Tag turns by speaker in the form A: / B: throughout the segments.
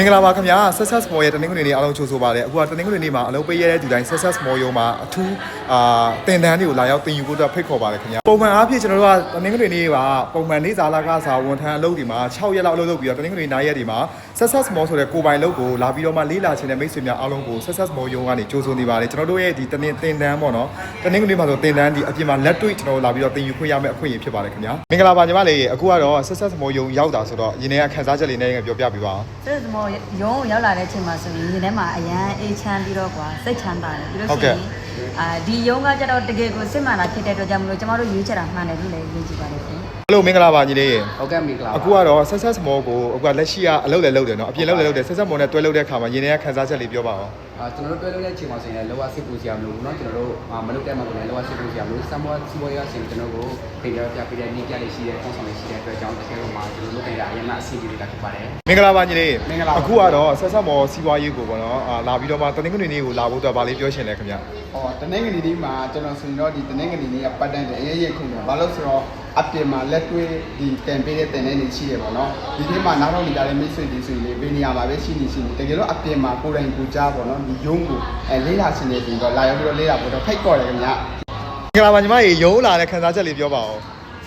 A: မင်္ဂလာပါခင်ဗျာ Success Mall ရဲ့တနင်္ဂနွေနေ့အားလုံးကြိုဆိုပါရစေအခုကတနင်္ဂနွေနေ့မှာအလုပ်ပေးရတဲ့သူတိုင်း Success Mall ရုံမှာအထူးအာတင်တန်းတွေကိုလာရောက်တင်ယူဖို့အတွက်ဖိတ်ခေါ်ပါတယ်ခင်ဗျာပုံမှန်အားဖြင့်ကျွန်တော်တို့ကတနင်္ဂနွေနေ့ကပုံမှန်နေ့စာလကစာဝန်ထမ်းအလုပ်တွေမှာ6ရက်လောက်အလုပ်လုပ်ပြီးတော့တနင်္ဂနွေနေ့ရက်တွေမှာ Success Mall ဆိုတဲ့ကိုယ်ပိုင်လုပ်ကိုလာပြီးတော့မှလေးလာခြင်းတဲ့မိတ်ဆွေများအားလုံးကို Success Mall ရုံကနေကြိုဆိုနေပါတယ်ကျွန်တော်တို့ရဲ့ဒီတနင်တင်တန်းပေါ့နော်တနင်္ဂနွေမှာဆိုတင်တန်းဒီအပြင်မှာလက်တွေ့ကျွန်တော်တို့လာပြီးတော့တင်ယူခွင့်ရမယ့်အခွင့်အရေးဖြစ်ပါတယ်ခင်ဗျာမင်္ဂလာပါညီမလေးအခုကတော့ Success Mall ရုံရောက်တာဆိုတော့ရင်းနေရခန်းစားချက်လေးနဲ့ပြောပြပေးပါအောင်
B: ဆိုတော့ဒီမောရုံးရောက်လာတဲ့အချိန်မှာဆိုရင်ဒီထဲမှာအရန်အေးချမ်းပြီးတော့ကွာစိတ်ချမ်းသာတယ်ပြီးလို့
A: ဟုတ်ကဲ့
B: ရှိရင်အာဒီရုံးကကျတော့တကယ်ကိုစစ်မှန်တာဖြစ်တဲ့အတွက်ကြောင့်မလို့ကျမတို့ရွေးချယ်တာမှန်တယ်လို့လည်းယုံကြည်ပါတယ်ခင်
A: ဟယ်လိုမင်္ဂလာပါညီလေးရေ
C: ဟုတ်ကဲ့မင်္ဂလာပါ
A: အခုကတော့ Success Mall ကိုအခုကလက်ရှိကအလုပ်လည်းလုပ်တယ်နော်အပြင်လုပ်လည်းလုပ်တယ် Success Mall နဲ့တွဲလုပ်တဲ့အခါမှာရင်းနေရခန်းစားချက်လေးပြောပါအောင်
C: အာ ကျွန်တော်တို့တွဲလို့တဲ့အချိန်မှာဆိုရင်လောကစစ်ပူစရာမလိုဘူးเนาะကျွန်တော်တို့အာမလုပ်တဲ့မှာဆိုရင်လောကစစ်ပူစရာမလိုစမ်းမောစီဘောရဆိုရင်ကျွန်တော်တို့ဒေတာပြပေးတဲ့နေပြလေးရှိတဲ့ပုံစံလေးရှိတဲ့အတွက်ကြောင့်တစ်ကယ်လို့မှာကျွန်တော်တို့ဒေတာအရင်ကအစီအစဉ်လေးလာဖြစ်ပါတယ်
A: မင်္ဂလာပါညီလေး
C: မင်္ဂလာပါ
A: အခုကတော့ Success Mall စီးပွားရေးကိုပေါ့နော်အာလာပြီးတော့မှတနင်္ဂနွေနေ့ကိုလာဖို့အတွက်ဗာလေးပြောရှင်လဲခင်ဗျ
D: ။အော်တနင်္ဂနွေနေ့မှာကျွန်တော်ဆိုရင်တော့ဒီတနင်္ဂနွေနေ့ကပတ်တန်းတယ်အရေးရခုန်တယ်။ဘာလို့ဆိုတော့ အပြင်မှာလက်တွေ့ဒီတင်ပေးတဲ့တင်တဲ့နေရှိတယ်ပေါ့နော်ဒီနေ့မှာနောက်တော့နေကြတဲ့မိတ်ဆွေတွေဆိုရင်ဘယ်နေရာမှာပဲရှိနေရှိနေတကယ်လို့အပြင်မှာကိုယ်တိုင်ကိုကြားပေါ့နော်ဒီယုံကိုအဲလေးလာရှင်နေပြီးတော့လာရောက်ပြီးတော့လေးလာပို့တော့ဖိတ်ကော်တယ်ခင်ဗျာ
A: မင်္ဂလာပါညီမရေယုံလာတဲ့ခန်းစားချက်လေးပြောပါဦး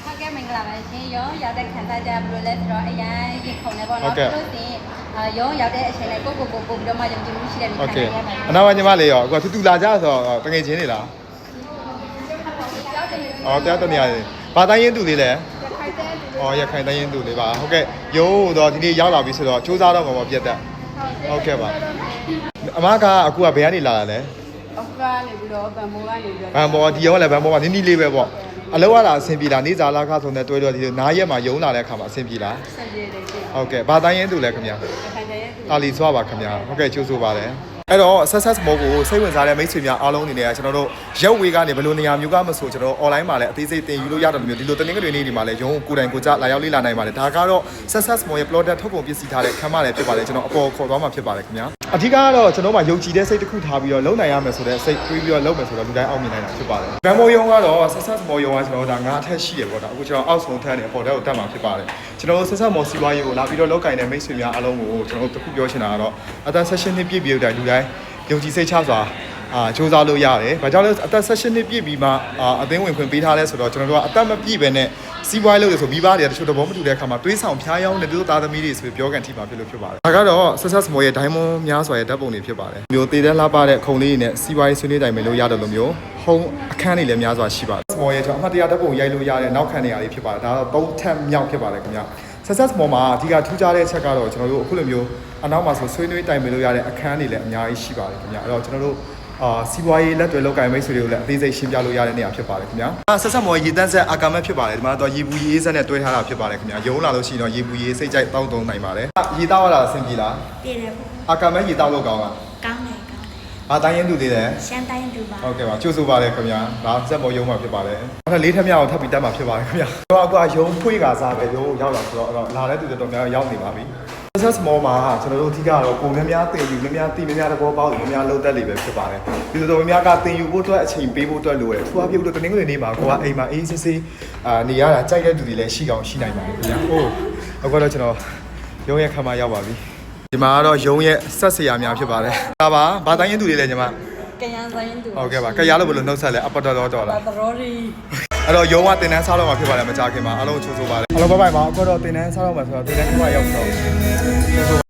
E: ဟုတ်ကဲ့မင်္ဂလာပါရှင်ရောရောက်တဲ့ခံစားချက်ဘယ်လိုလဲဆိုတော့အရင်ရင်ခုန်နေပေါ့နော်သူတို့တင်ရောရောက်တဲ့အချိန်လေးကိုကိုကိုကိုပြီးတော့မှယုံကြည်မှုရှိတဲ့
A: မိ
E: ခံ
A: နေ
E: ရပါတယ်
A: အနာပါညီမလေးရောအခုသူတူလာကြဆိုတော့တကယ်ချင်းနေလားအော်တရားတနေရတယ် ဘာတိုင်းရင်တူလေးလဲအော်ရခိုင်တိုင်းရင်တူလေးပါဟုတ်ကဲ့ရုံးတော့ဒီနေ့ရောက်လာပြီဆိုတော့စူးစမ်းတော့မှာပေါ့ပြတ်တက်ဟုတ်ကဲ့ပါအမကအခုကဘယ်ကနေလာတာလဲ
F: အောက်ကနေပြီးတော့ဗန်မိုးကနေပြီးတော့
A: ဘန်ဘောဒီရောလည်းဘန်ဘောကနင်းနီးလေးပဲပေါ့အလောက်ရတာအဆင်ပြေလားနေစာလာခဆိုတဲ့တွဲတော့ဒီလိုနားရက်မှာယုံလာတဲ့အခါမှာအဆင်ပြေလား
F: ဆက်ပြေတယ်ရှင်
A: ဟုတ်ကဲ့ဘာတိုင်းရင်တူလဲခင်ဗျာ
F: ခိုင်တဲ့ရဲ့
A: အာလီစွာပါခင်ဗျာဟုတ်ကဲ့ကြိုးဆိုပါတယ် အဲ့တော့ success mode ကိုစိတ်ဝင်စားတဲ့မိတ်ဆွေများအားလုံးအနေနဲ့ကျွန်တော်တို့ရက်ဝေးကနေဘယ်လိုနေရာမျိုးကမဆိုကျွန်တော် online မှာလည်းအသေးစိတ်သင်ယူလို့ရတယ်လို့မျိုးဒီလိုတနင်္ဂနွေနေ့ဒီမှာလည်းရုံးကိုယ်တိုင်ကိုယ်ကြလာရောက်လေ့လာနိုင်ပါတယ်ဒါကတော့ success mode ရဲ့ product ထုတ်ကုန်ပစ္စည်းထားတဲ့ခန်းမလည်းဖြစ်ပါတယ်ကျွန်တော်အပေါ်ခေါ်သွားမှာဖြစ်ပါတယ်ခင်ဗျာ အဓိကကတော့ကျွန်တော်မှယုံကြည်တဲ့စိတ်တစ်ခုထားပြီးတော့လုံနိုင်ရမယ်ဆိုတဲ့စိတ်တွေးပြီးတော့လုပ်မယ်ဆိုတော့လူတိုင်းအောင်မြင်နိုင်တာဖြစ်ပါတယ်ဗန်မိုယုံကတော့ success mode ယုံကကျွန်တော်တို့ဒါငါအထက်ရှိတယ်ပေါ့ဒါအခုကျွန်တော်အောက်ဆုံးထပ်နေအပေါ်တက်ကိုတက်မှာဖြစ်ပါတယ်ကျွန်တော်တို့ success mode စီးပွားရေးကိုလာပြီးတော့လောက်ကင်တဲ့မိတ်ဆွေများအားလုံးကိုကျွန်တော်တို့တစ်ခုပြောချင်တာကတော့အသက် session နှစ်ပြည့်ပြီးတော့လူတိုင်းယုံကြည်စိတ်ချစွာ အာစူးစမ်းလို့ရတယ်။ဘာကြောင့်လဲအသက် session နှစ်ပြည့်ပြီးမှအာအသိဝင်ခွင့်ပေးထားလဲဆိုတော့ကျွန်တော်တို့ကအသက်မပြည့်ပဲနဲ့စီးပွားရေးလုပ်လို့ဆိုမိဘတွေကတချို့တဘောမတူတဲ့အခါမှာတွေးဆောင်ဖျားယောင်းတဲ့တို့သားသမီးတွေဆိုပြီးပြောကန်ထိပါဖြစ်လို့ဖြစ်ပါတယ်။ဒါကတော့ success mode ရဲ့ diamond များစွာရဲ့ဓာတ်ပုံတွေဖြစ်ပါတယ်။မျိုးတည်တဲ့လှပတဲ့ခုံလေးတွေနဲ့စီးပွားရေးဆွေးနွေးတိုင်မယ်လို့ရတယ်လို့မျိုးဟုံးအခန်းတွေလည်းများစွာရှိပါတယ်။ small ရဲ့ကျွန်တော်အမှတ်တရဓာတ်ပုံရိုက်လို့ရတဲ့နောက်ခံနေရာလေးဖြစ်ပါတယ်။ဒါတော့၃ထပ်မြောက်ဖြစ်ပါတယ်ခင်ဗျာ။ success mall မှာအဓိကထူးခြားတဲ့ချက်ကတော့ကျွန်တော်တို့အခုလိုမျိုးအနောက်မှာဆိုဆွေးနွေးတိုင်ပင်လို့ရတဲ့အခန်းတွေလည်းအများကြီးရှိပါတယ်ခင်ဗျာအဲ့တော့ကျွန်တော်တို့ အာစီးပွားရေးလက်တွေလောက်ကင်မိတ်ဆွေတွေကိုလည်းအသေးစိတ်ရှင်းပြလို့ရတဲ့နေရာဖြစ်ပါတယ်ခင်ဗျာအာဆက်ဆက်မော်ရေတန်းဆက်အာကာမက်ဖြစ်ပါတယ်ဒီမှာတော့ရေဘူးရေအေးဆက်နဲ့တွဲထားတာဖြစ်ပါတယ်ခင်ဗျာရုံးလာလို့ရှိရင်တော့ရေဘူးရေစိတ်ကြိုက်တောင်းတုံးနိုင်ပါတယ်အာရေတောက်ရတာအဆင်ပြေလား
E: ပြည်တယ်ပေါ့
A: အာကာမက်ရေတောက်လို့ကောင်းလား
E: ကောင်းတယ်ကောင်းတယ်
A: ဘာတိုင်းရင်တူသေးတယ်
E: ရှမ်းတိုင်းတူပါ
A: ဟုတ်ကဲ့ပါကျိုးဆိုပါတယ်ခင်ဗျာဒါဆက်မော်ရုံးမှာဖြစ်ပါတယ်နောက်ထပ်လေးထပ်မြောက်အောင်ထပ်ပြီးတက်မှာဖြစ်ပါတယ်ခင်ဗျာတော့အခုကရုံးဖွေးကစားပဲရုံးရောက်လာဆိုတော့အဲ့တော့လာတဲ့သူတွေတော်များများရောက်နေပါပြီ Success Mall မှာကျွန်တော်တို့အထူးကတော့ကိုများများတင်ယူများများတင်များများတဘောပေါက်များများလုံးသက်လေးပဲဖြစ်ပါတယ်ဒီလိုတော်များများကတင်ယူဖို့အတွက်အချိန်ပေးဖို့အတွက်လိုတယ်ထူအားပြုလို့တနင်္ဂနွေနေ့မှာကိုကအိမ်မှာအေးစစ်စစ်အာနေရတာကြိုက်တဲ့သူတွေလည်းရှိအောင်ရှိနိုင်ပါတယ်ခင်ဗျာဟုတ်အခုတော့ကျွန်တော်ရုံးရဲ့ခမ်းမရောက်ပါပြီဒီမှာကတော့ရုံးရဲ့ဆက်စရာများဖြစ်ပါတယ်ဒါပါဘာတိုင်းရင်သူတွေလဲညီမ
B: ကရန်ဆိုင်တူ
A: ဟုတ်ကဲ့ပါကြရလို့ဘယ်လိုနှုတ်ဆက်လဲအပတော်တော်တော်လား
B: သရောရီ
A: အဲ့တော့ရုံးကတင်တန်းစားတော့မှာဖြစ်ပါတယ်မကြခင်မှာအားလုံးချိုးဆိုပါတယ်အားလုံးဘိုင်ဘိုင်ပါအခုတော့တင်တန်းစားတော့မှာဆိုတော့တင်တန်းခမရောက်တော့ချိုးဆိုပါ